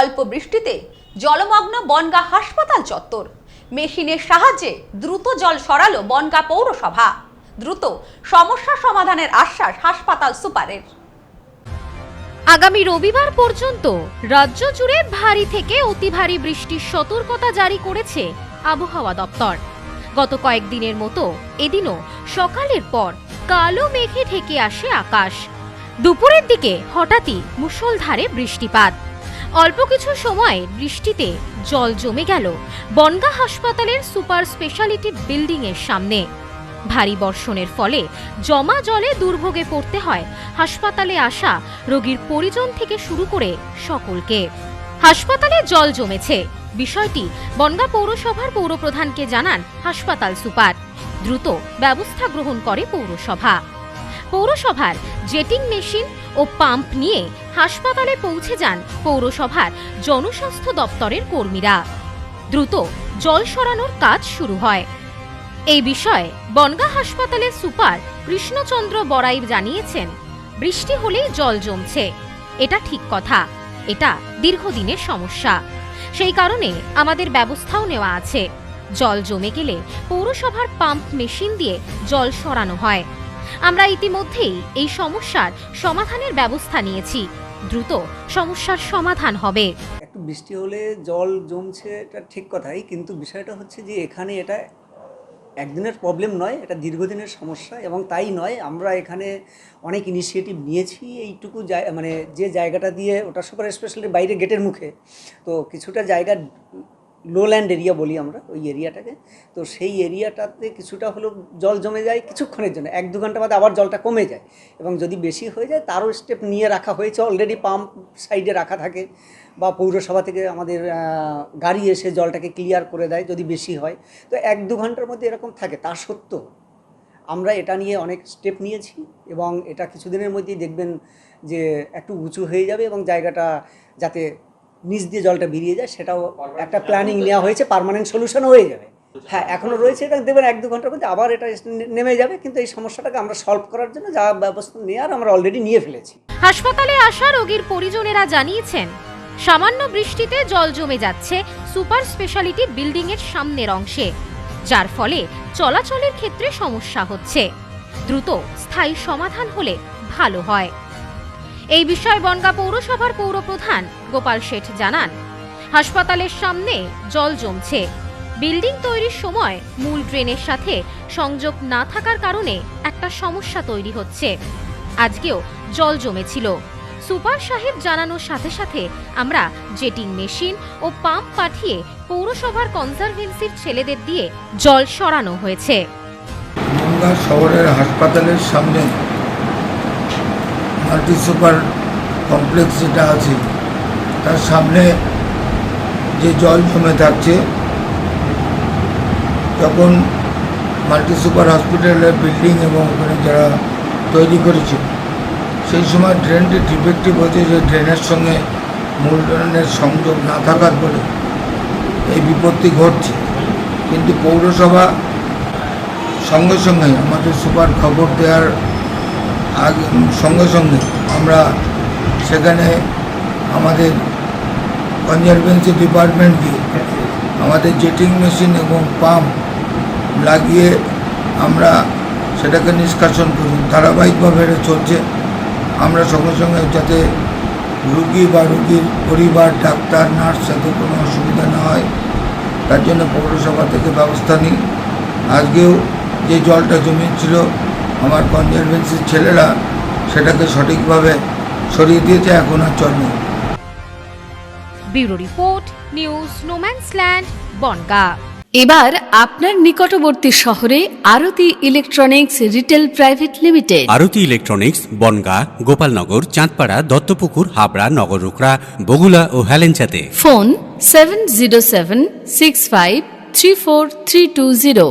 অল্প বৃষ্টিতে জলমগ্ন বনগা হাসপাতাল চত্বর। মেশিনের সাহায্যে দ্রুত জল সরালো বনগা পৌরসভা। দ্রুত সমস্যা সমাধানের আশ্বাস হাসপাতাল সুপারের। আগামী রবিবার পর্যন্ত রাজ্য জুড়ে ভারী থেকে অতি ভারী বৃষ্টির সতর্কতা জারি করেছে আবহাওয়া দপ্তর। গত কয়েকদিনের মতো এদিনও সকালের পর কালো মেঘে ঢেকে আসে আকাশ। দুপুরের দিকে হঠাৎই মুষলধারে বৃষ্টিপাত। অল্প কিছু সময়ে বৃষ্টিতে জল জমে গেল বনগা হাসপাতালের সুপার স্পেশালিটি বিল্ডিং এর সামনে। ভারী বর্ষণের ফলে জমা জলে দুর্ভোগে পড়তে হয় হাসপাতালে আসা রোগীর পরিজন থেকে শুরু করে সকলকে। হাসপাতালে জল জমেছে। বিষয়টি বনগা পৌরসভার পৌরপ্রধানকে জানান হাসপাতাল সুপার। দ্রুত ব্যবস্থা গ্রহণ করে পৌরসভা। পৌরসভার জেটিং মেশিন ও পাম্প নিয়ে হাসপাতালে পৌঁছে যান পৌরসভার জনস্বাস্থ্য দপ্তরের কর্মীরা। দ্রুত জল সরানোর কাজ শুরু হয়। এই বিষয়ে বনগা হাসপাতালের সুপার কৃষ্ণচন্দ্র বড়াই জানিয়েছেন, বৃষ্টি হলেই জল জমছে। এটা ঠিক কথা, এটা দীর্ঘদিনের সমস্যা। সেই কারণে আমাদের ব্যবস্থাও নেওয়া আছে। জল জমে গেলে পৌরসভার পাম্প মেশিন দিয়ে জল সরানো হয়। আমরা ইতিমধ্যেই এই সমস্যার সমাধানের ব্যবস্থা নিয়েছি। দ্রুত সমস্যার সমাধান হবে। একটু বৃষ্টি হলে জল জমছে, এটা ঠিক কথাই, কিন্তু বিষয়টা হচ্ছে যে এখানে এটা একদিনের প্রবলেম নয়, এটা দীর্ঘদিনের সমস্যা এবং তাই নয়, আমরা এখানে অনেক ইনিশিয়েটিভ নিয়েছি এইটুকু মানে যে জায়গাটা দিয়ে ওটা সুপার স্পেশালি বাইরে গেটের মুখে। তো কিছুটা জায়গা লোল্যান্ড এরিয়া বলি আমরা, ওই এরিয়াটাকে তো সেই এরিয়াটাতে কিছুটা হলেও জল জমে যায় কিছুক্ষণের জন্য। এক দু ঘণ্টা বাদে আবার জলটা কমে যায় এবং যদি বেশি হয়ে যায় তারও স্টেপ নিয়ে রাখা হয়েছে। অলরেডি পাম্প সাইডে রাখা থাকে বা পৌরসভা থেকে আমাদের গাড়ি এসে জলটাকে ক্লিয়ার করে দেয় যদি বেশি হয়। তো এক দু ঘণ্টার মধ্যে এরকম থাকে। তা সত্ত্বেও আমরা এটা নিয়ে অনেক স্টেপ নিয়েছি এবং এটা কিছুদিনের মধ্যেই দেখবেন যে একটু উঁচু হয়ে যাবে এবং জায়গাটা যাতে নিচ দিয়ে জলটা বেরিয়ে যায় সেটাও একটা প্ল্যানিং নেওয়া হয়েছে পার্মানেন্ট সলিউশনও হয়ে যাবে। হ্যাঁ এখনও রয়েছে এটা দেখবেন এক দু ঘণ্টার মধ্যে আবার এটা নেমে যাবে কিন্তু এই সমস্যাটাকে আমরা সলভ করার জন্য যা ব্যবস্থা নেওয়ার আমরা অলরেডি নিয়ে ফেলেছি। হাসপাতালে আসা রোগীর পরিজনেরা জানিয়েছেন সামান্য বৃষ্টিতে জল জমে যাচ্ছে সুপার স্পেশালিটি বিল্ডিং এর সামনের অংশে যার ফলে চলাচলের ক্ষেত্রে সমস্যা হচ্ছে। দ্রুত স্থায়ী সমাধান হলে ভালো হয়। এই বিষয়ে বনগা পৌরসভার পৌরপ্রধান গোপাল শেঠ জানান, হাসপাতালের সামনে জল জমছে। বিল্ডিং তৈরির সময় মূল ড্রেনের সাথে সংযোগ না থাকার কারণে একটা সমস্যা তৈরি হচ্ছে। আজকেও জল জমেছিল। সুপার সাহেব জানানোর সাথে সাথে আমরা জেটিং মেশিন ও পাম্প পাঠিয়ে পৌরসভার কনজারভেন্সির ছেলেদের দিয়ে জল সরানো হয়েছে। শহরের হাসপাতালের সামনে মাল্টি সুপার কমপ্লেক্স যেটা আছে, তার সামনে যে জল জমে থাকছে যখন মাল্টি সুপার হসপিটালের বিল্ডিং এবং ওখানে যারা তৈরি করেছে, সেই সময় ড্রেনটি ডিফেক্টিভ হচ্ছে যে ড্রেনের সঙ্গে মূল ড্রেনের সংযোগ না থাকার ফলে এই বিপত্তি ঘটছে। কিন্তু পৌরসভা সঙ্গে সঙ্গে আমাদের সুপার খবর দেওয়ার আগে, সঙ্গে সঙ্গে আমরা সেখানে আমাদের কনজারভেন্সি ডিপার্টমেন্ট দিয়ে আমাদের জেটিং মেশিন এবং পাম্প লাগিয়ে আমরা সেটাকে নিষ্কাশন করি ধারাবাহিকভাবে এটা চলছে। আমরা সঙ্গে সঙ্গে যাতে রুগী বা রুগীর পরিবার, ডাক্তার, নার্স যাতে কোনো অসুবিধা না হয়, তার জন্য পৌরসভা থেকে ব্যবস্থা নিই। আজকেও যে জলটা জমিয়েছিল আমার কনজারভেন্সির ছেলেরা সেটাকে সঠিকভাবে সরিয়ে দিয়েছে এখন আর নেই। Bureau report news no man's land Bongaon. এবার আপনার নিকটবর্তী শহরে Aarti electronics retail private limited. Aarti electronics Bongaon Gopalnagar Chandpara Duttapukur Habra Nagarukhra Bagula ও হেলেঞ্চাতে। Phone seven zero seven six five three four three two zero.